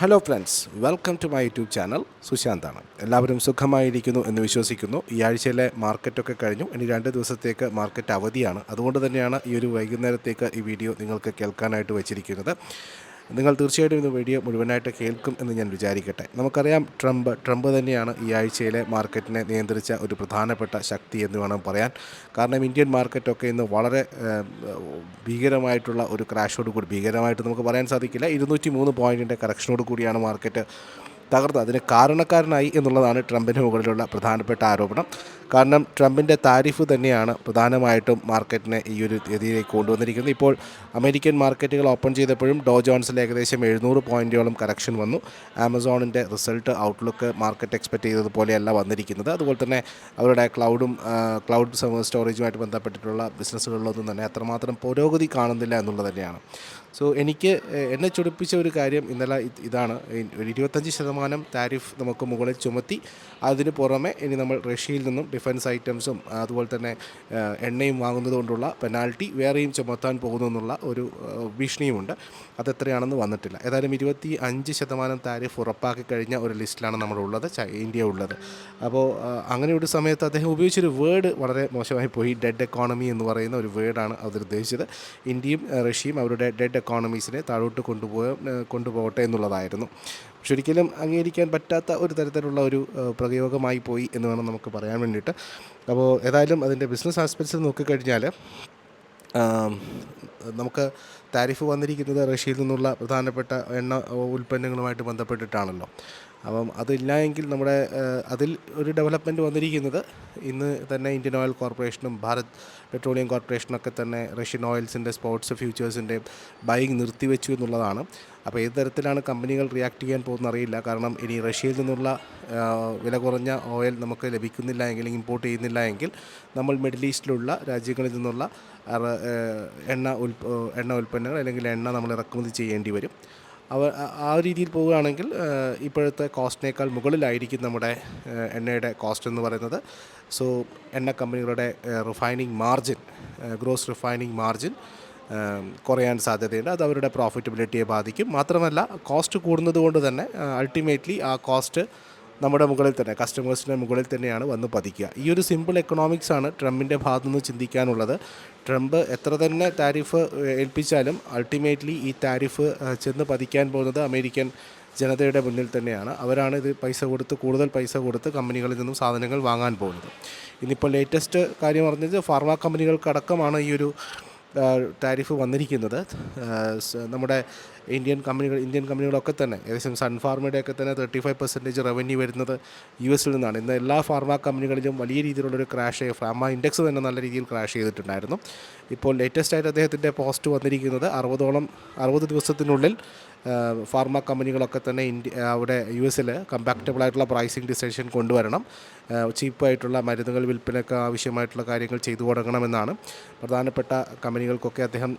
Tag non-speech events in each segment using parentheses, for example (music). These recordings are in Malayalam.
Hello friends welcome to my YouTube channel സുശാന്താണ് എല്ലാവരും സുഖമായിരിക്കുന്നു എന്ന് വിശ്വസിക്കുന്നു. ഈ ആഴ്ചയിലെ മാർക്കറ്റൊക്കെ കഴിഞ്ഞു. ഇനി രണ്ട് ദിവസത്തേക്ക് മാർക്കറ്റ് അവധിയാണ്. അതുകൊണ്ട് തന്നെയാണ് ഈ ഒരു വൈകുന്നേരത്തേക്ക് ഈ വീഡിയോ നിങ്ങൾക്ക് കേൾക്കാനായിട്ട് വെച്ചിരിക്കുന്നത്. നിങ്ങൾ തീർച്ചയായിട്ടും ഇത് വീഡിയോ മുഴുവനായിട്ട് കേൾക്കും എന്ന് ഞാൻ വിചാരിക്കട്ടെ. നമുക്കറിയാം ട്രംപ് ട്രംപ് തന്നെയാണ് ഈ ആഴ്ചയിലെ മാർക്കറ്റിനെ നിയന്ത്രിച്ച ഒരു പ്രധാനപ്പെട്ട ശക്തി എന്ന് വേണം പറയാൻ. കാരണം ഇന്ത്യൻ മാർക്കറ്റൊക്കെ ഇന്ന് വളരെ ഭീകരമായിട്ടുള്ള ഒരു ക്രാഷോട് കൂടി ഭീകരമായിട്ട് നമുക്ക് പറയാൻ സാധിക്കില്ല. ഇരുന്നൂറ്റി മൂന്ന് പോയിന്റിന്റെ കറക്ഷനോട് കൂടിയാണ് മാർക്കറ്റ് തകർത്ത് അതിന് കാരണക്കാരനായി എന്നുള്ളതാണ് ട്രംപിന് മുകളിലുള്ള പ്രധാനപ്പെട്ട ആരോപണം. കാരണം ട്രംപിന്റെ താരിഫ് തന്നെയാണ് പ്രധാനമായിട്ടും മാർക്കറ്റിനെ ഈ ഒരു രീതിയിലേക്ക് കൊണ്ടുവന്നിരിക്കുന്നത്. ഇപ്പോൾ അമേരിക്കൻ മാർക്കറ്റുകൾ ഓപ്പൺ ചെയ്തപ്പോഴും ഡോ ജോൺസിൽ ഏകദേശം എഴുന്നൂറ് പോയിന്റോളം കറക്ഷൻ വന്നു. ആമസോണിന്റെ റിസൾട്ട് ഔട്ട്ലുക്ക് മാർക്കറ്റ് എക്സ്പെക്റ്റ് ചെയ്തതുപോലെയല്ല വന്നിരിക്കുന്നത്. അതുപോലെ തന്നെ അവരുടെ ക്ലൗഡും ക്ലൗഡ് സ്റ്റോറേജുമായിട്ട് ബന്ധപ്പെട്ടിട്ടുള്ള ബിസിനസ്സുകളിലൊന്നും തന്നെ അത്രമാത്രം പുരോഗതി കാണുന്നില്ല എന്നുള്ളത് തന്നെയാണ്. സോ എനിക്ക് എന്നെ ചൊടിപ്പിച്ച ഒരു കാര്യം ഇന്നലെ ഇതാണ്. ഒരു ഇരുപത്തഞ്ച് ശതമാനം താരിഫ് നമുക്ക് മുകളിൽ ചുമത്തി അതിന് പുറമെ ഇനി നമ്മൾ റഷ്യയിൽ നിന്നും ഡിഫൻസ് ഐറ്റംസും അതുപോലെ തന്നെ എണ്ണയും വാങ്ങുന്നതുകൊണ്ടുള്ള പെനാൽറ്റി വേറെയും ചുമത്താൻ പോകുന്നു എന്നുള്ള ഒരു ഭീഷണിയുമുണ്ട്. അതെത്രയാണെന്ന് വന്നിട്ടില്ല. ഏതായാലും ഇരുപത്തി അഞ്ച് ശതമാനം താരിഫ് ഉറപ്പാക്കി കഴിഞ്ഞ ഒരു ലിസ്റ്റിലാണ് നമ്മളുള്ളത് ഇന്ത്യ ഉള്ളത്. അപ്പോൾ അങ്ങനെ ഒരു സമയത്ത് അദ്ദേഹം ഉപയോഗിച്ചൊരു വേർഡ് വളരെ മോശമായി പോയി ഡെഡ് എക്കോണമി എന്ന് പറയുന്ന ഒരു വേർഡാണ് അവർ ഉദ്ദേശിച്ചത്. ഇന്ത്യയും റഷ്യയും അവരുടെ ഡെഡ് എക്കോണമീസിനെ താഴോട്ട് കൊണ്ടുപോയ കൊണ്ടുപോകട്ടെ എന്നുള്ളതായിരുന്നു. പക്ഷെ ഒരിക്കലും അംഗീകരിക്കാൻ പറ്റാത്ത ഒരു തരത്തിലുള്ള ഒരു പ്രയോഗമായി പോയി എന്ന് വേണം നമുക്ക് പറയാൻ വേണ്ടിയിട്ട്. അപ്പോൾ ഏതായാലും അതിന്റെ ബിസിനസ് ആസ്പെക്ട്സ് നോക്കിക്കഴിഞ്ഞാൽ നമുക്ക് താരിഫ് വന്നിരിക്കുന്നത് റഷ്യയിൽ നിന്നുള്ള പ്രധാനപ്പെട്ട എണ്ണ ഉൽപ്പന്നങ്ങളുമായിട്ട് ബന്ധപ്പെട്ടിട്ടാണല്ലോ. അപ്പം അതില്ല എങ്കിൽ നമ്മുടെ അതിൽ ഒരു ഡെവലപ്മെന്റ് വന്നിരിക്കുന്നത് ഇന്ന് തന്നെ ഇന്ത്യൻ ഓയിൽ കോർപ്പറേഷനും ഭാരത് പെട്രോളിയം കോർപ്പറേഷനൊക്കെ തന്നെ റഷ്യൻ ഓയിൽസിന്റെ സ്പോർട്സ് ഫ്യൂച്ചേഴ്സിന്റെ ബൈങ് നിർത്തിവെച്ചു എന്നുള്ളതാണ്. അപ്പോൾ ഏത് തരത്തിലാണ് കമ്പനികൾ റിയാക്ട് ചെയ്യാൻ പോകുന്ന അറിയില്ല. കാരണം ഇനി റഷ്യയിൽ നിന്നുള്ള വില കുറഞ്ഞ ഓയിൽ നമുക്ക് ലഭിക്കുന്നില്ല എങ്കിൽ ഇമ്പോർട്ട് ചെയ്യുന്നില്ല എങ്കിൽ നമ്മൾ മിഡിൽ ഈസ്റ്റിലുള്ള രാജ്യങ്ങളിൽ നിന്നുള്ള എണ്ണ ഉൽപ്പ എണ്ണ ഉൽപ്പന്നങ്ങൾ അല്ലെങ്കിൽ എണ്ണ നമ്മൾ ഇറക്കുമതി ചെയ്യേണ്ടി വരും. അവ ആ- രീതിയിൽ പോവുകയാണെങ്കിൽ ഇപ്പോഴത്തെ കോസ്റ്റിനേക്കാൾ മുകളിലായിരിക്കും നമ്മുടെ എണ്ണയുടെ കോസ്റ്റ് എന്ന് പറയുന്നത്. സോ എണ്ണ കമ്പനികളുടെ refining margin gross refining margin കുറയാൻ സാധ്യതയുണ്ട്. അത് അവരുടെ പ്രോഫിറ്റബിലിറ്റിയെ ബാധിക്കും. മാത്രമല്ല കോസ്റ്റ് കൂടുന്നത് കൊണ്ട് തന്നെ അൾട്ടിമേറ്റ്ലി ആ കോസ്റ്റ് നമ്മുടെ മുകളിൽ തന്നെ കസ്റ്റമേഴ്സിന്റെ മുകളിൽ തന്നെയാണ് വന്ന് പതിക്കുക. ഈ ഒരു സിമ്പിൾ എക്കണോമിക്സ് ആണ് ട്രംപിന്റെ ഭാഗത്തു നിന്ന് ചിന്തിക്കാനുള്ളത്. ട്രംപ് എത്ര തന്നെ താരിഫ് ഏൽപ്പിച്ചാലും അൾട്ടിമേറ്റ്ലി ഈ താരിഫ് ചെന്ന് പതിക്കാൻ പോകുന്നത് അമേരിക്കൻ ജനതയുടെ മുന്നിൽ തന്നെയാണ്. അവരാണ് ഇത് പൈസ കൊടുത്ത് കൂടുതൽ പൈസ കൊടുത്ത് കമ്പനികളിൽ നിന്നും സാധനങ്ങൾ വാങ്ങാൻ പോകുന്നത്. ഇന്നിപ്പോൾ ലേറ്റസ്റ്റ് കാര്യം പറഞ്ഞത് ഫാർമ കമ്പനികൾക്കടക്കമാണ് ഈ ഒരു താരിഫ് വന്നിരിക്കുന്നത്. നമ്മുടെ ഇന്ത്യൻ കമ്പനികൾ ഇന്ത്യൻ കമ്പനികളൊക്കെ തന്നെ ഏകദേശം സൺഫാർമയുടെയൊക്കെ തന്നെ തേർട്ടി ഫൈവ് പെർസെന്റേജ് റവന്യൂ വരുന്നത് യു എസിൽ നിന്നാണ്. ഇന്ന് എല്ലാ ഫാർമ കമ്പനികളിലും വലിയ രീതിയിലുള്ളൊരു ക്രാഷ് ഫാർമ ഇൻഡെക്സ് തന്നെ നല്ല രീതിയിൽ ക്രാഷ് ചെയ്തിട്ടുണ്ടായിരുന്നു. ഇപ്പോൾ ലേറ്റസ്റ്റ് ആയിട്ട് അദ്ദേഹത്തിന്റെ പോസ്റ്റ് വന്നിരിക്കുന്നത് അറുപതോളം അറുപത് ദിവസത്തിനുള്ളിൽ ഫാർമ കമ്പനികളൊക്കെ തന്നെ ഇന്ത്യ അവിടെ യു എസിൽ കമ്പാക്റ്റബിൾ ആയിട്ടുള്ള പ്രൈസിങ് ഡിസിഷൻ കൊണ്ടുവരണം. ചീപ്പായിട്ടുള്ള മരുന്നുകൾ വിൽപ്പനയ്ക്ക് ആവശ്യമായിട്ടുള്ള കാര്യങ്ങൾ ചെയ്തു തുടങ്ങണമെന്നാണ് പ്രധാനപ്പെട്ട കമ്പനികൾക്കൊക്കെ അദ്ദേഹം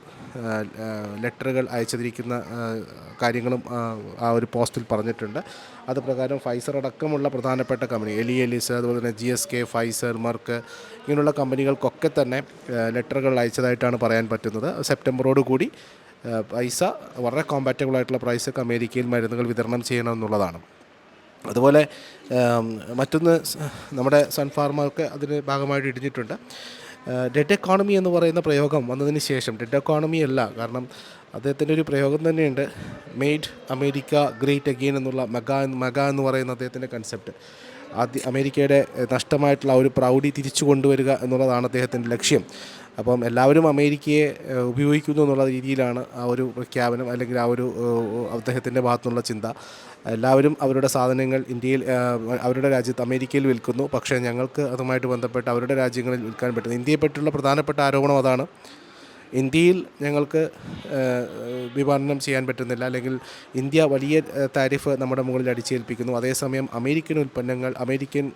ലെറ്ററുകൾ അയച്ചിരിക്കുന്ന കാര്യങ്ങളും ആ, ഒരു പോസ്റ്റിൽ പറഞ്ഞിട്ടുണ്ട്. അത് പ്രകാരം ഫൈസർ അടക്കമുള്ള പ്രധാനപ്പെട്ട കമ്പനി എലി എലിസ് അതുപോലെ തന്നെ G S K Pfizer Merck ഇങ്ങനെയുള്ള കമ്പനികൾക്കൊക്കെ തന്നെ ലെറ്ററുകൾ അയച്ചതായിട്ടാണ് പറയാൻ പറ്റുന്നത്. സെപ്റ്റംബറോട് കൂടി പൈസ വളരെ കോമ്പാറ്റബിൾ ആയിട്ടുള്ള പ്രൈസൊക്കെ അമേരിക്കയിൽ മരുന്നുകൾ വിതരണം ചെയ്യണമെന്നുള്ളതാണ്. അതുപോലെ മറ്റൊന്ന് നമ്മുടെ സൺഫാർമർക്ക് അതിന് ഭാഗമായിട്ട് ഇടിഞ്ഞിട്ടുണ്ട്. ഡെഡ് എക്കോണമി എന്ന് പറയുന്ന പ്രയോഗം വന്നതിന് ശേഷം ഡെഡ് എക്കോണമി അല്ല കാരണം അദ്ദേഹത്തിന്റെ ഒരു പ്രയോഗം തന്നെയുണ്ട്. മെയ്ഡ് അമേരിക്ക ഗ്രേറ്റ് അഗെയിൻ എന്നുള്ള മെഗ മെഗ എന്ന് പറയുന്ന അദ്ദേഹത്തിന്റെ കൺസെപ്റ്റ് ആദ്യ അമേരിക്കയുടെ നഷ്ടമായിട്ടുള്ള ഒരു പ്രൗഢി തിരിച്ചു കൊണ്ടുവരിക എന്നുള്ളതാണ് അദ്ദേഹത്തിന്റെ ലക്ഷ്യം. അപ്പം എല്ലാവരും അമേരിക്കയെ ഉപയോഗിക്കുന്നു എന്നുള്ള രീതിയിലാണ് ആ ഒരു പ്രഖ്യാപനം അല്ലെങ്കിൽ ആ ഒരു അദ്ദേഹത്തിന്റെ ഭാഗത്തുനിന്നുള്ള ചിന്ത. എല്ലാവരും അവരുടെ സാധനങ്ങൾ ഇന്ത്യയിൽ അവരുടെ രാജ്യത്ത് അമേരിക്കയിൽ വിൽക്കുന്നു. പക്ഷേ ഞങ്ങൾക്ക് അതുമായിട്ട് ബന്ധപ്പെട്ട് അവരുടെ രാജ്യങ്ങളിൽ വിൽക്കാൻ പറ്റുന്നു ഇന്ത്യയെപ്പറ്റിയുള്ള പ്രധാനപ്പെട്ട ആരോപണം അതാണ്. ഇന്ത്യയിൽ ഞങ്ങൾക്ക് വിപണനം ചെയ്യാൻ പറ്റുന്നില്ല. അല്ലെങ്കിൽ ഇന്ത്യ വലിയ താരിഫ് നമ്മുടെ മുകളിൽ അടിച്ചേൽപ്പിക്കുന്നു. അതേസമയം അമേരിക്കൻ ഉൽപ്പന്നങ്ങൾ അമേരിക്കൻ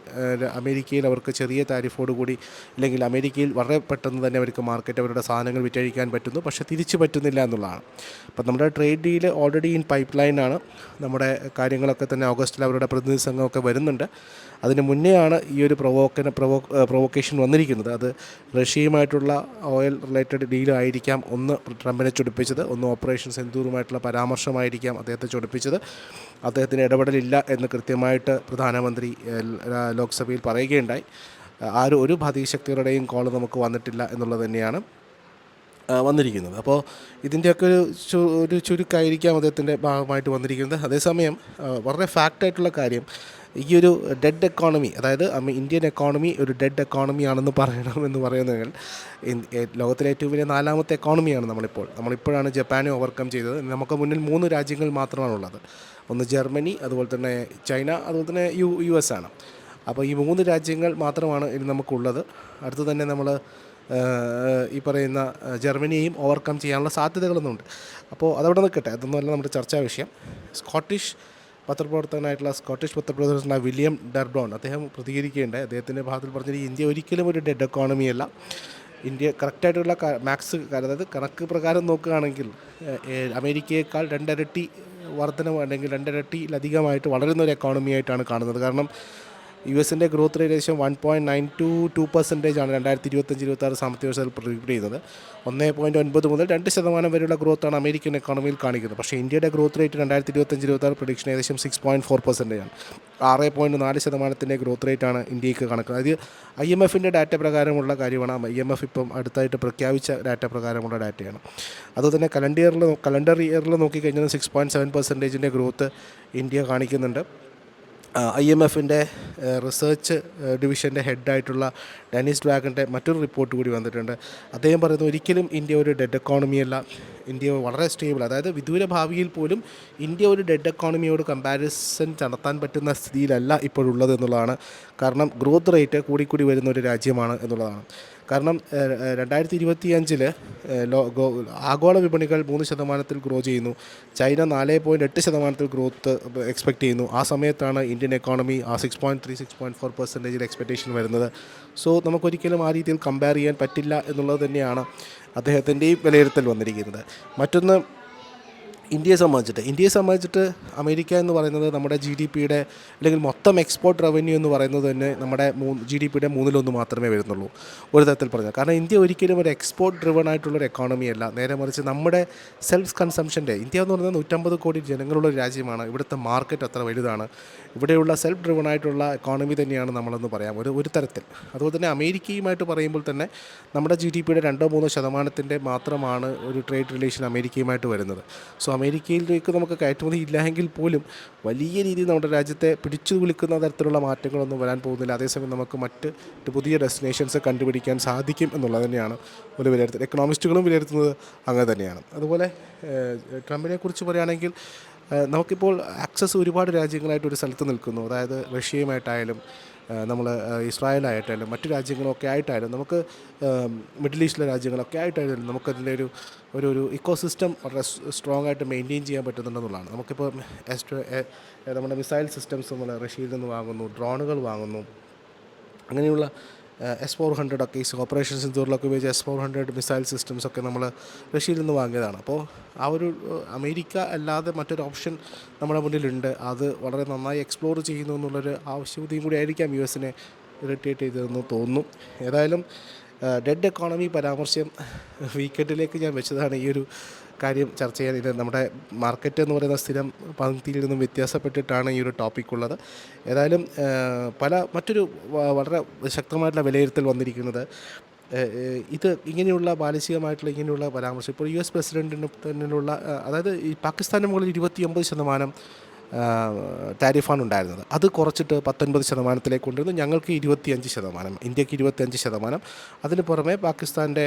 അമേരിക്കയിൽ അവർക്ക് ചെറിയ താരിഫോടുകൂടി അല്ലെങ്കിൽ അമേരിക്കയിൽ വളരെ പെട്ടെന്ന് തന്നെ അവർക്ക് മാർക്കറ്റ് അവരുടെ സാധനങ്ങൾ വിറ്റഴിക്കാൻ പറ്റുന്നു. പക്ഷേ തിരിച്ചു പറ്റുന്നില്ല എന്നുള്ളതാണ്. അപ്പം നമ്മുടെ trade deal already in pipe ലൈനാണ് നമ്മുടെ കാര്യങ്ങളൊക്കെ തന്നെ ഓഗസ്റ്റിൽ അവരുടെ പ്രതിനിധി സംഘമൊക്കെ വരുന്നുണ്ട്. അതിന് മുന്നെയാണ് ഈ ഒരു പ്രൊവോക്കന പ്രൊവോ പ്രൊവോക്കേഷൻ വന്നിരിക്കുന്നത്. അത് റഷ്യയുമായിട്ടുള്ള ഓയിൽ റിലേറ്റഡ് ഡീൽ കാര്യങ്ങളായിരിക്കാം ഒന്ന് ട്രംപിനെ ചൊടിപ്പിച്ചത് ഒന്ന് ഓപ്പറേഷൻ സെന്തൂറുമായിട്ടുള്ള പരാമർശമായിരിക്കാം അദ്ദേഹത്തെ ചൊടിപ്പിച്ചത്. അദ്ദേഹത്തിന് ഇടപെടലില്ല എന്ന് കൃത്യമായിട്ട് പ്രധാനമന്ത്രി ലോക്സഭയിൽ പറയുകയുണ്ടായി. ആരും ഒരു ഭീശക്തികളുടെയും കോൾ നമുക്ക് വന്നിട്ടില്ല എന്നുള്ളത് തന്നെയാണ് വന്നിരിക്കുന്നത്. അപ്പോൾ ഇതിന്റെയൊക്കെ ഒരു ചു ഒരു ചുരുക്കായിരിക്കാം അദ്ദേഹത്തിന്റെ ഭാഗമായിട്ട് വന്നിരിക്കുന്നത്. അതേസമയം വളരെ ഫാക്റ്റായിട്ടുള്ള കാര്യം ഈ ഒരു ഡെഡ് എക്കോണമി അതായത് ഇന്ത്യൻ എക്കോണമി ഒരു ഡെഡ് എക്കോണമി ആണെന്ന് പറയണമെന്ന് ഏ- ലോകത്തിലെ ഏറ്റവും വലിയ നാലാമത്തെ എക്കോണമിയാണ് നമ്മളിപ്പോൾ. നമ്മളിപ്പോഴാണ് ജപ്പാനെ ഓവർകം ചെയ്തത്. നമുക്ക് മുന്നിൽ മൂന്ന് രാജ്യങ്ങൾ മാത്രമാണുള്ളത്. ഒന്ന് ജർമ്മനി അതുപോലെ തന്നെ ചൈന അതുപോലെ തന്നെ യു യു എസ് ആണ്. അപ്പോൾ ഈ മൂന്ന് രാജ്യങ്ങൾ മാത്രമാണ് ഇനി നമുക്കുള്ളത്. അടുത്ത് തന്നെ നമ്മൾ ഈ പറയുന്ന ജർമ്മനിയെയും ഓവർകം ചെയ്യാനുള്ള സാധ്യതകളൊന്നുണ്ട്. അപ്പോൾ അതവിടെ നിൽക്കട്ടെ. അതൊന്നുമല്ല നമ്മുടെ ചർച്ചാ വിഷയം. സ്കോട്ടിഷ് പത്രപ്രവർത്തകനായിട്ടുള്ള സ്കോട്ടിഷ് പത്രപ്രവർത്തകനായ വില്യം ഡെർബ്രോൺ. അദ്ദേഹം പ്രതികരിക്കുകയുണ്ടായി. അദ്ദേഹത്തിന്റെ ഭാഗത്തിൽ പറഞ്ഞത് ഇന്ത്യ ഒരിക്കലും ഒരു ഡെഡ് എക്കോണമി അല്ല. ഇന്ത്യ കറക്റ്റായിട്ടുള്ള മാക്സ് അതായത് കണക്ക് പ്രകാരം നോക്കുകയാണെങ്കിൽ അമേരിക്കയേക്കാൾ രണ്ടരട്ടി വർധനം അല്ലെങ്കിൽ രണ്ടിരട്ടിയിലധികമായിട്ട് വളരുന്ന ഒരു എക്കോണമി ആയിട്ടാണ് കാണുന്നത്. കാരണം യു എസിന്റെ ഗ്രോത്ത് റേറ്റ് ഏകദേശം one point nine two two percentage ആണ് രണ്ടായിരത്തി ഇരുപത്തഞ്ച് ഇരുപത്താറ് സാമ്പത്തിക വർഷത്തിൽ പ്രിഡിക്റ്റ് ചെയ്യുന്നത് ഒന്നേ പോയിന്റ് ഒൻപത് മുതൽ രണ്ട് ശതമാനം വരെയുള്ള ഗ്രോത്താണ് അമേരിക്കൻ എക്കോണമിയിൽ കാണിക്കുന്നത്. പക്ഷേ ഇന്ത്യയുടെ ഗ്രോത്ത് റേറ്റ് രണ്ടായിരത്തി ഇരുപത്തഞ്ച് ഇരുപത്താറ് പ്രഡിക്ഷൻ ഏകദേശം സിക്സ് പോയിന്റ് ഫോർ പെർസെന്റേജ് ആണ്. ആറ് പോയിന്റ് നാല് ശതമാനത്തിന്റെ ഗ്രോത്ത് റേറ്റ് ആണ് ഇന്ത്യയ്ക്ക് കണക്ക്. അത് ഐ എം എഫിന്റെ ഡാറ്റ പ്രകാരമുള്ള കാര്യമാണ്. ഐ എം എഫ് ഇപ്പം അടുത്തായിട്ട് പ്രഖ്യാപിച്ച ഡാറ്റ പ്രകാരമുള്ള ഡാറ്റയാണ് അതുതന്നെ കലണ്ടർ ഇയറിൽ കലണ്ടർ ഇയറിൽ നോക്കിക്കഴിഞ്ഞാൽ സിക്സ് പോയിന്റ് സെവൻ പെർസെന്റേജിന്റെ ഗ്രോത്ത് ഇന്ത്യ കാണിക്കുന്നുണ്ട്. ഐ എം എഫിന്റെ റിസർച്ച് ഡിവിഷന്റെ ഹെഡായിട്ടുള്ള ഡെനിസ് ഡ്രാഗന്റെ മറ്റൊരു റിപ്പോർട്ട് കൂടി വന്നിട്ടുണ്ട്. അദ്ദേഹം പറയുന്നത് ഒരിക്കലും ഇന്ത്യ ഒരു ഡെഡ് എക്കോണമിയല്ല. ഇന്ത്യ വളരെ സ്റ്റേബിൾ. അതായത് വിദൂര ഭാവിയിൽ പോലും ഇന്ത്യ ഒരു ഡെഡ് എക്കോണമിയോട് കമ്പാരിസൺ നടത്താൻ പറ്റുന്ന സ്ഥിതിയിലല്ല ഇപ്പോഴുള്ളത് എന്നുള്ളതാണ്. കാരണം ഗ്രോത്ത് റേറ്റ് കൂടിക്കൂടി വരുന്ന ഒരു രാജ്യമാണ് എന്നുള്ളതാണ്. കാരണം രണ്ടായിരത്തി ഇരുപത്തി അഞ്ചിൽ ആഗോള വിപണികൾ മൂന്ന് ശതമാനത്തിൽ ഗ്രോ ചെയ്യുന്നു. ചൈന നാല് പോയിന്റ് എട്ട് ശതമാനത്തിൽ ഗ്രോത്ത് എക്സ്പെക്റ്റ് ചെയ്യുന്നു. ആ സമയത്താണ് ഇന്ത്യൻ എക്കോണമി ആ six point three six point four പെർസെന്റേജിൽ expectation വരുന്നത്. സോ നമുക്കൊരിക്കലും ആ രീതിയിൽ കമ്പയർ ചെയ്യാൻ പറ്റില്ല എന്നുള്ളത് തന്നെയാണ് അദ്ദേഹത്തിന്റെയും വിലയിരുത്തൽ വന്നിരിക്കുന്നത്. മറ്റൊന്ന് ഇന്ത്യയെ സംബന്ധിച്ചിട്ട് ഇന്ത്യയെ സംബന്ധിച്ചിട്ട് അമേരിക്ക എന്ന് പറയുന്നത് നമ്മുടെ ജി ഡി പിയുടെ അല്ലെങ്കിൽ മൊത്തം എക്സ്പോർട്ട് റവന്യൂ എന്ന് പറയുന്നത് തന്നെ നമ്മുടെ മൂന്ന് ജി ഡി പിയുടെ മൂന്നിലൊന്ന് മാത്രമേ വരുന്നുള്ളൂ. ഒരു തരത്തിൽ പറഞ്ഞാൽ. കാരണം ഇന്ത്യ ഒരിക്കലും ഒരു എക്സ്പോർട്ട് ഡ്രിവൺ ആയിട്ടുള്ളൊരു എക്കോണമി അല്ല. നേരെ മറിച്ച് നമ്മുടെ സെൽഫ് കൺസംഷന്റെ ഇന്ത്യ എന്ന് പറയുന്നത് നൂറ്റമ്പത് കോടി ജനങ്ങളുള്ള രാജ്യമാണ്. ഇവിടുത്തെ മാർക്കറ്റ് അത്ര വലുതാണ്. ഇവിടെയുള്ള സെൽഫ് ഡ്രിവൺ ആയിട്ടുള്ള എക്കോണമി തന്നെയാണ് നമ്മളെന്ന് പറയാം. ഒരു ഒരു തരത്തിൽ. അതുപോലെ തന്നെ അമേരിക്കയുമായിട്ട് പറയുമ്പോൾ തന്നെ നമ്മുടെ ജി ഡി പിയുടെ രണ്ടോ മൂന്നോ ശതമാനത്തിന്റെ മാത്രമാണ് ഒരു ട്രേഡ് റിലേഷൻ അമേരിക്കയുമായിട്ട് വരുന്നത്. സോ അമേരിക്കയിലേക്ക് നമുക്ക് കയറ്റുമതി ഇല്ലെങ്കിൽ പോലും വലിയ രീതിയിൽ നമ്മുടെ രാജ്യത്തെ പിടിച്ചു വിളിക്കുന്ന തരത്തിലുള്ള മാറ്റങ്ങളൊന്നും വരാൻ പോകുന്നില്ല. അതേസമയം നമുക്ക് മറ്റ് പുതിയ ഡെസ്റ്റിനേഷൻസ് കണ്ടുപിടിക്കാൻ സാധിക്കും എന്നുള്ളത് തന്നെയാണ് ഒരു വിലയിരുത്തൽ. എക്കണോമിസ്റ്റുകളും വിലയിരുത്തുന്നത് അങ്ങനെ തന്നെയാണ്. അതുപോലെ ട്രംപിനെ കുറിച്ച് പറയുകയാണെങ്കിൽ നമുക്കിപ്പോൾ ആക്സസ് ഒരുപാട് രാജ്യങ്ങളായിട്ട് ഒരു സ്ഥലത്ത് നിൽക്കുന്നു. അതായത് റഷ്യയുമായിട്ടായാലും നമ്മൾ ഇസ്രായേലായിട്ടായാലും മറ്റു രാജ്യങ്ങളൊക്കെ ആയിട്ടായാലും നമുക്ക് മിഡിൽ ഈസ്റ്റിലെ രാജ്യങ്ങളൊക്കെ ആയിട്ടായാലും നമുക്കതിന്റെ ഒരു ഒരു ഒരു ഇക്കോ സിസ്റ്റം വളരെ സ്ട്രോങ് ആയിട്ട് മെയിന്റെയിൻ ചെയ്യാൻ പറ്റുന്നുണ്ടെന്നുള്ളതാണ്. നമുക്കിപ്പോൾ നമ്മുടെ മിസൈൽ സിസ്റ്റംസ് നമ്മൾ റഷ്യയിൽ നിന്ന് വാങ്ങുന്നു ഡ്രോണുകൾ വാങ്ങുന്നു. അങ്ങനെയുള്ള എസ് ഫോർ ഹൺഡ്രഡ് ഒക്കെ ഈ ഓപ്പറേഷൻ സിന്ദൂറിലൊക്കെ ഉപയോഗിച്ച് S four hundred missile systems ഒക്കെ നമ്മൾ റഷ്യയിൽ നിന്ന് വാങ്ങിയതാണ്. അപ്പോൾ ആ ഒരു അമേരിക്ക അല്ലാതെ മറ്റൊരു ഓപ്ഷൻ നമ്മുടെ മുന്നിലുണ്ട്. അത് വളരെ നന്നായി എക്സ്പ്ലോർ ചെയ്യുന്നു എന്നുള്ളൊരു ആവശ്യകതയും കൂടി ആയിരിക്കാം യു എസിനെ ഇറിറ്റേറ്റ് ചെയ്തതെന്ന് തോന്നുന്നു. ഏതായാലും ഡെഡ് എക്കോണമി പരാമർശം വീക്കെൻഡിലേക്ക് ഞാൻ വെച്ചതാണ് ഈ ഒരു കാര്യം ചർച്ച ചെയ്യാൻ. ഇത് നമ്മുടെ മാർക്കറ്റ് എന്ന് പറയുന്ന സ്ഥിരം പങ്ക്തിയിൽ നിന്നും വ്യത്യാസപ്പെട്ടിട്ടാണ് ഈ ഒരു ടോപ്പിക് ഉള്ളത്. ഏതായാലും പല മറ്റൊരു വളരെ ശക്തമായിട്ടുള്ള വിലയിരുത്തൽ വന്നിരിക്കുന്നത് ഇത് ഇങ്ങനെയുള്ള ബാലിശികമായിട്ടുള്ള ഇങ്ങനെയുള്ള പരാമർശം. ഇപ്പോൾ യു എസ് പ്രസിഡന്റിന് തന്നെയുള്ള അതായത് ഈ പാകിസ്ഥാന്റെ മുകളിൽ ഇരുപത്തി ഒമ്പത് ശതമാനം ടാരിഫാണ് ഉണ്ടായിരുന്നത്. അത് കുറച്ചിട്ട് പത്തൊൻപത് ശതമാനത്തിലേക്ക് കൊണ്ടുവരുന്നു. ഞങ്ങൾക്ക് ഇരുപത്തിയഞ്ച് ശതമാനം ഇന്ത്യയ്ക്ക് ഇരുപത്തിയഞ്ച് ശതമാനം. അതിന് പുറമെ പാകിസ്ഥാന്റെ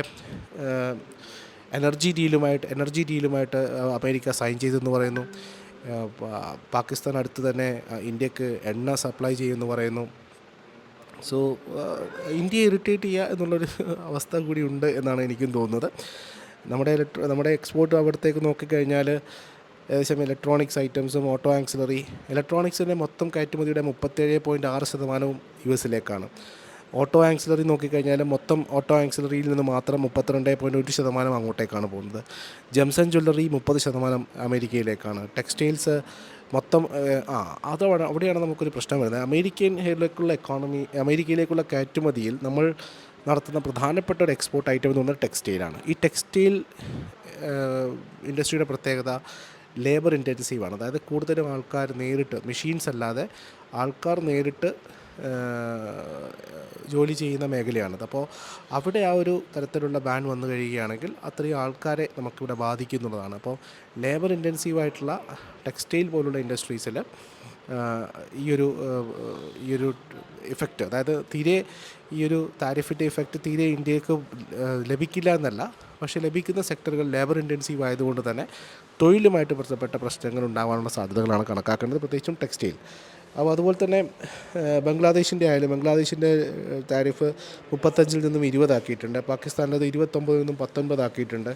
എനർജി ഡീലുമായിട്ട് എനർജി ഡീലുമായിട്ട് അമേരിക്ക സൈൻ ചെയ്തെന്ന് പറയുന്നു. പാകിസ്ഥാൻ അടുത്ത് തന്നെ ഇന്ത്യയ്ക്ക് എണ്ണ സപ്ലൈ ചെയ്യുമെന്ന് പറയുന്നു. സോ ഇന്ത്യയെ ഇറിറ്റേറ്റ് ചെയ്യുക എന്നുള്ളൊരു അവസ്ഥ കൂടി ഉണ്ട് എന്നാണ് എനിക്കും തോന്നുന്നത്. നമ്മുടെ നമ്മുടെ എക്സ്പോർട്ട് അവിടത്തേക്ക് നോക്കിക്കഴിഞ്ഞാൽ ഏകദേശം ഇലക്ട്രോണിക്സ് ഐറ്റംസും ഓട്ടോ ആക്സിലറി ഇലക്ട്രോണിക്സിന്റെ മൊത്തം കയറ്റുമതിയുടെ മുപ്പത്തേഴ് പോയിന്റ് ആറ് ശതമാനവും യു എസിലേക്കാണ്. ഓട്ടോ ആക്സിലറി നോക്കിക്കഴിഞ്ഞാൽ മൊത്തം ഓട്ടോ ആക്സിലറിയിൽ നിന്ന് മാത്രം മുപ്പത്തിരണ്ട് പോയിന്റ് ഒരു ശതമാനം അങ്ങോട്ടേക്കാണ് പോകുന്നത്. ജംസൺ ജ്വല്ലറി മുപ്പത് ശതമാനം അമേരിക്കയിലേക്കാണ്. ടെക്സ്റ്റൈൽസ് മൊത്തം ആ അതവിടെ അവിടെയാണ് നമുക്കൊരു പ്രശ്നം വരുന്നത്. അമേരിക്കൻ അമേരിക്കയിലേക്കുള്ള എക്കോണമി അമേരിക്കയിലേക്കുള്ള കയറ്റുമതിയിൽ നമ്മൾ നടത്തുന്ന പ്രധാനപ്പെട്ട ഒരു എക്സ്പോർട്ട് ഐറ്റം എന്ന് പറഞ്ഞാൽ ടെക്സ്റ്റൈലാണ് ഈ ടെക്സ്റ്റൈൽ ഇൻഡസ്ട്രിയുടെ പ്രത്യേകത ലേബർ ഇന്റൻസീവ് ആണ്. അതായത് കൂടുതലും ആൾക്കാർ നേരിട്ട് മെഷീൻസ് അല്ലാതെ ആൾക്കാർ നേരിട്ട് ജോലി ചെയ്യുന്ന മേഖലയാണത്. അപ്പോൾ അവിടെ ആ ഒരു തരത്തിലുള്ള ബാൻ വന്നു കഴിയുകയാണെങ്കിൽ അത്രയും ആൾക്കാരെ നമുക്കിവിടെ ബാധിക്കുന്നുള്ളതാണ്. അപ്പോൾ ലേബർ ഇന്റൻസീവായിട്ടുള്ള ടെക്സ്റ്റൈൽ പോലുള്ള ഇൻഡസ്ട്രീസിൽ ഈ ഒരു ഈ ഒരു ഇഫക്റ്റ് അതായത് തീരെ ഈ ഒരു താരിഫിന്റെ ഇഫക്റ്റ് തീരെ ഇന്ത്യയ്ക്ക് ലഭിക്കില്ല എന്നല്ല. പക്ഷേ ലഭിക്കുന്ന സെക്ടറുകൾ ലേബർ ഇന്റൻസീവ് ആയതുകൊണ്ട് തന്നെ തൊഴിലുമായിട്ട് ബന്ധപ്പെട്ട പ്രശ്നങ്ങൾ ഉണ്ടാകാനുള്ള സാധ്യതകളാണ് കണക്കാക്കേണ്ടത് പ്രത്യേകിച്ചും ടെക്സ്റ്റൈൽ അപ്പോൾ അതുപോലെ തന്നെ ബംഗ്ലാദേശിന്റെ ആയാലും ബംഗ്ലാദേശിന്റെ താരിഫ് മുപ്പത്തഞ്ചിൽ നിന്നും ഇരുപതാക്കിയിട്ടുണ്ട്. പാകിസ്ഥാനിലത് ഇരുപത്തൊമ്പതിൽ നിന്നും പത്തൊൻപതാക്കിയിട്ടുണ്ട്.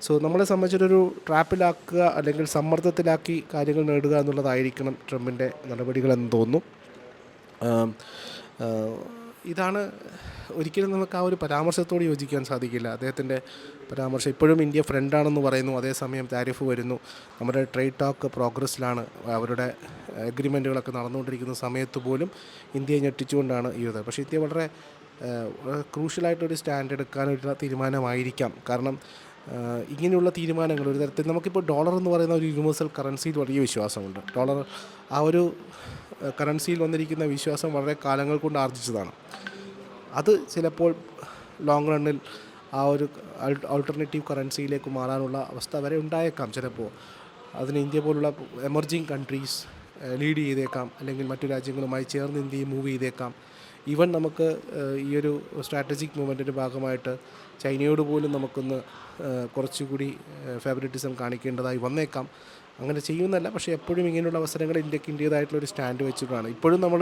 സോ നമ്മളെ സംബന്ധിച്ചൊരു ട്രാപ്പിലാക്കുക അല്ലെങ്കിൽ സമ്മർദ്ദത്തിലാക്കി കാര്യങ്ങൾ നേടുക എന്നുള്ളതായിരിക്കണം ട്രംപിന്റെ നടപടികളെന്ന് തോന്നുന്നു. ഇതാണ് ഒരിക്കലും നമുക്ക് ആ ഒരു പരാമർശത്തോട് യോജിക്കാൻ സാധിക്കില്ല. അദ്ദേഹത്തിന്റെ പരാമർശം ഇപ്പോഴും ഇന്ത്യ ഫ്രണ്ടാണെന്ന് പറയുന്നു. അതേസമയം താരിഫ് വരുന്നു. നമ്മുടെ ട്രേഡ് ടോക്ക് പ്രോഗ്രസ്സിലാണ്. അവരുടെ അഗ്രിമെന്റുകളൊക്കെ നടന്നുകൊണ്ടിരിക്കുന്ന സമയത്ത് പോലും ഇന്ത്യയെ ഞെട്ടിച്ചുകൊണ്ടാണ് ഈ ഇത്. പക്ഷേ ഇന്ത്യ വളരെ ക്രൂഷ്യലായിട്ടൊരു സ്റ്റാൻഡ് എടുക്കാനുള്ള തീരുമാനമായിരിക്കാം. കാരണം ഇങ്ങനെയുള്ള തീരുമാനങ്ങൾ ഒരു തരത്തിൽ നമുക്കിപ്പോൾ ഡോളർ എന്ന് പറയുന്ന ഒരു യൂണിവേഴ്സൽ കറൻസിയിൽ വലിയ വിശ്വാസമുണ്ട്. ഡോളർ ആ ഒരു കറൻസിയിൽ വന്നിരിക്കുന്ന വിശ്വാസം വളരെ കാലങ്ങൾ കൊണ്ട് ആർജിച്ചതാണ്. അത് ചിലപ്പോൾ ലോങ് റണ്ണിൽ ആ ഒരു ആൾട്ടർനേറ്റീവ് കറൻസിയിലേക്ക് മാറാനുള്ള അവസ്ഥ വരെ ഉണ്ടായേക്കാം. ചിലപ്പോൾ അതിന് ഇന്ത്യ പോലുള്ള എമർജിങ് കൺട്രീസ് ലീഡ് ചെയ്തേക്കാം. അല്ലെങ്കിൽ മറ്റു രാജ്യങ്ങളുമായി ചേർന്ന് ഇന്ത്യയെ മൂവ് ചെയ്തേക്കാം. ഈവൻ നമുക്ക് ഈ ഒരു സ്ട്രാറ്റജിക് മൂവ്മെന്റിന്റെ ഭാഗമായിട്ട് ചൈനയോട് പോലും നമുക്കൊന്ന് കുറച്ചുകൂടി ഫേവറിറ്റിസം കാണിക്കേണ്ടതായി വന്നേക്കാം. അങ്ങനെ ചെയ്യുന്നല്ല പക്ഷേ എപ്പോഴും ഇങ്ങനെയുള്ള അവസരങ്ങൾ ഇന്ത്യയ്ക്ക് ഇന്ത്യതായിട്ടുള്ള ഒരു സ്റ്റാൻഡ് വെച്ചിട്ടാണ്. ഇപ്പോഴും നമ്മൾ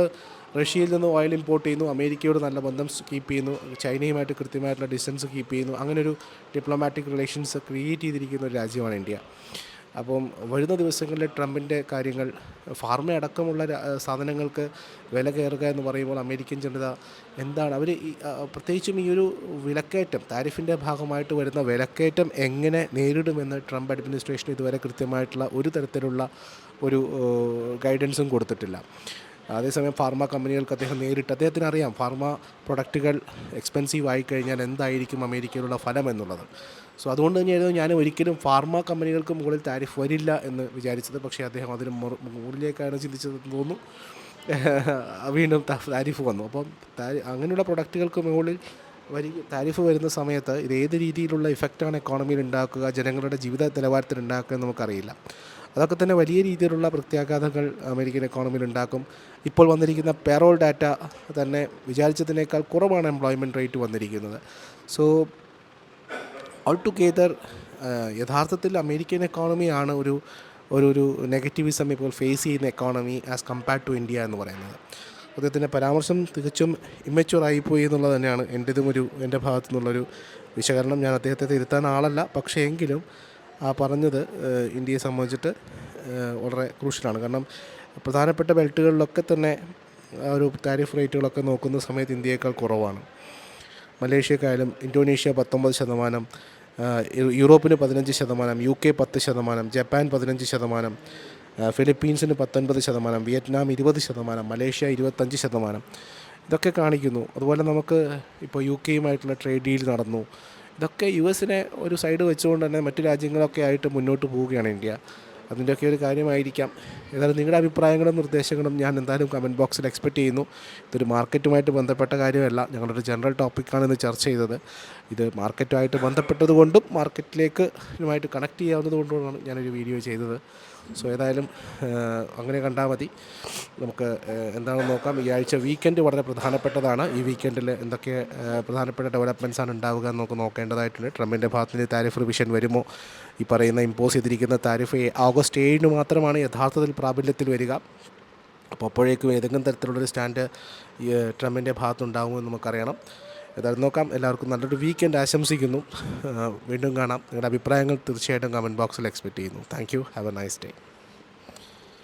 റഷ്യയിൽ നിന്ന് ഓയിൽ ഇമ്പോർട്ട് ചെയ്യുന്നു അമേരിക്കയോട് നല്ല ബന്ധം കീപ്പ് ചെയ്യുന്നു ചൈനയുമായിട്ട് കൃത്യമായിട്ടുള്ള ഡിസ്റ്റൻസ് കീപ്പ് ചെയ്യുന്നു അങ്ങനെ ഒരു ഡിപ്ലോമാറ്റിക് റിലേഷൻസ് ക്രിയേറ്റ് ചെയ്തിരിക്കുന്ന ഒരു രാജ്യമാണ് ഇന്ത്യ. അപ്പം വരുന്ന ദിവസങ്ങളിൽ ട്രംപിന്റെ കാര്യങ്ങൾ ഫാർമ അടക്കമുള്ള സാധനങ്ങൾക്ക് വില കയറുക എന്ന് പറയുമ്പോൾ അമേരിക്കൻ ജനത എന്താണ് അവർ പ്രത്യേകിച്ചും ഈ ഒരു വിലക്കയറ്റം താരിഫിന്റെ ഭാഗമായിട്ട് വരുന്ന വിലക്കയറ്റം എങ്ങനെ നേരിടുമെന്ന് ട്രംപ് അഡ്മിനിസ്ട്രേഷൻ ഇതുവരെ കൃത്യമായിട്ടുള്ള ഒരു തരത്തിലുള്ള ഒരു ഗൈഡൻസും കൊടുത്തിട്ടില്ല. അതേസമയം ഫാർമ കമ്പനികൾക്ക് അദ്ദേഹം നേരിട്ട് അദ്ദേഹത്തിന് അറിയാം ഫാർമ പ്രൊഡക്റ്റുകൾ എക്സ്പെൻസീവ് ആയി കഴിഞ്ഞാൽ എന്തായിരിക്കും അമേരിക്കയിലുള്ള ഫലം എന്നുള്ളത്. സോ അതുകൊണ്ട് തന്നെയായിരുന്നു ഞാൻ ഒരിക്കലും ഫാർമ കമ്പനികൾക്ക് മുകളിൽ താരിഫ് വരില്ല എന്ന് വിചാരിച്ചത്. പക്ഷേ അദ്ദേഹം അതിന് മുകളിലേക്കാണ് ചിന്തിച്ചതെന്ന് തോന്നുന്നു. (laughs) വീണ്ടും താരിഫ് വന്നു. അപ്പം അങ്ങനെയുള്ള പ്രൊഡക്റ്റുകൾക്ക് മുകളിൽ വരി താരിഫ് വരുന്ന സമയത്ത് ഇത് ഏത് രീതിയിലുള്ള ഇഫക്റ്റാണ് എക്കോണമിയിൽ ഉണ്ടാക്കുക ജനങ്ങളുടെ ജീവിത നിലവാരത്തിൽ ഉണ്ടാക്കുക എന്ന് നമുക്കറിയില്ല. അതൊക്കെ തന്നെ വലിയ രീതിയിലുള്ള പ്രത്യാഘാതങ്ങൾ അമേരിക്കൻ എക്കോണമിയിൽ ഉണ്ടാക്കും. ഇപ്പോൾ വന്നിരിക്കുന്ന പേറോൾ ഡാറ്റ തന്നെ വിചാരിച്ചതിനേക്കാൾ കുറവാണ് എംപ്ലോയ്മെന്റ് റേറ്റ് വന്നിരിക്കുന്നത്. സോ ഓൾ ടുഗെദർ യഥാർത്ഥത്തിൽ അമേരിക്കൻ എക്കോണമിയാണ് ഒരു ഒരു ഒരു നെഗറ്റീവിസം ഇപ്പോൾ ഫേസ് ചെയ്യുന്ന economy as compared to India എന്ന് പറയുന്നത്. അദ്ദേഹത്തിന്റെ പരാമർശം തികച്ചും ഇമ്മച്ചുവറായിപ്പോയി എന്നുള്ളത് തന്നെയാണ് എന്റെതും ഒരു എന്റെ ഭാഗത്തു നിന്നുള്ളൊരു വിശകലനം ഞാൻ അദ്ദേഹത്തെ തിരുത്താൻ ആളല്ല. പക്ഷേ എങ്കിലും ആ പറഞ്ഞത് ഇന്ത്യയെ സംബന്ധിച്ചിട്ട് വളരെ ക്രൂഷ്യലാണ്. കാരണം പ്രധാനപ്പെട്ട ബെൽറ്റുകളിലൊക്കെ തന്നെ ആ ഒരു താരിഫ് റേറ്റുകളൊക്കെ നോക്കുന്ന സമയത്ത് ഇന്ത്യയേക്കാൾ കുറവാണ്. മലേഷ്യക്കായാലും ഇന്തോനേഷ്യ പത്തൊമ്പത് ശതമാനം യൂറോപ്പിന് പതിനഞ്ച് ശതമാനം യു കെ പത്ത് ശതമാനം ജപ്പാൻ പതിനഞ്ച് ശതമാനം ഫിലിപ്പീൻസിന് പത്തൊൻപത് ശതമാനം വിയറ്റ്നാം ഇരുപത് ശതമാനം മലേഷ്യ ഇരുപത്തഞ്ച് ശതമാനം. ഇതൊക്കെ കാണിക്കുന്നു. അതുപോലെ നമുക്ക് ഇപ്പോൾ യു കെയുമായിട്ടുള്ള ട്രേഡ് ഡീൽ നടന്നു. ഇതൊക്കെ യു എസിനെ ഒരു സൈഡ് വെച്ചുകൊണ്ട് തന്നെ മറ്റു രാജ്യങ്ങളൊക്കെ ആയിട്ട് മുന്നോട്ട് പോവുകയാണ് ഇന്ത്യ. അതിന്റെയൊക്കെ ഒരു കാര്യമായിരിക്കാം. ഏതായാലും നിങ്ങളുടെ അഭിപ്രായങ്ങളും നിർദ്ദേശങ്ങളും ഞാൻ എന്തായാലും കമന്റ് ബോക്സിൽ എക്സ്പെക്റ്റ് ചെയ്യുന്നു. ഇതൊരു മാർക്കറ്റുമായിട്ട് ബന്ധപ്പെട്ട കാര്യമല്ല. ഞങ്ങളൊരു ജനറൽ ടോപ്പിക്കാണ് ഇന്ന് ചർച്ച ചെയ്തത്. ഇത് മാർക്കറ്റുമായിട്ട് ബന്ധപ്പെട്ടതുകൊണ്ടും മാർക്കറ്റിലേക്ക് ഇതുമായിട്ട് കണക്ട് ചെയ്യാവുന്നത് കൊണ്ടുമാണ് ഞാനൊരു വീഡിയോ ചെയ്തത്. സോ ഏതായാലും അങ്ങനെ കണ്ടാൽ മതി. നമുക്ക് എന്താണെന്ന് നോക്കാം. ഈ ആഴ്ച വീക്കെൻഡ് വളരെ പ്രധാനപ്പെട്ടതാണ്. ഈ വീക്കെൻഡിൽ എന്തൊക്കെ പ്രധാനപ്പെട്ട ഡെവലപ്മെന്റ്സ് ആണ് ഉണ്ടാവുക എന്ന് നമുക്ക് നോക്കേണ്ടതായിട്ടുണ്ട്. ട്രംപിന്റെ ഭാഗത്ത് താരിഫ് റിവിഷൻ വരുമോ? ഈ പറയുന്ന ഇമ്പോസ് ചെയ്തിരിക്കുന്ന താരിഫ് ഓഗസ്റ്റ് ഏഴിന് മാത്രമാണ് യഥാർത്ഥത്തിൽ പ്രാബല്യത്തിൽ വരിക. അപ്പോൾ അപ്പോഴേക്കും ഏതെങ്കിലും തരത്തിലുള്ളൊരു സ്റ്റാൻഡ് ട്രംപിന്റെ ഭാഗത്തുണ്ടാകുമെന്ന് നമുക്കറിയണം. ഏതായാലും നോക്കാം. എല്ലാവർക്കും നല്ലൊരു വീക്കെൻഡ് ആശംസിക്കുന്നു. വീണ്ടും കാണാം. നിങ്ങളുടെ അഭിപ്രായങ്ങൾ തീർച്ചയായിട്ടും കമന്റ് ബോക്സിൽ എക്സ്പെക്റ്റ് ചെയ്യുന്നു. Thank you have a nice day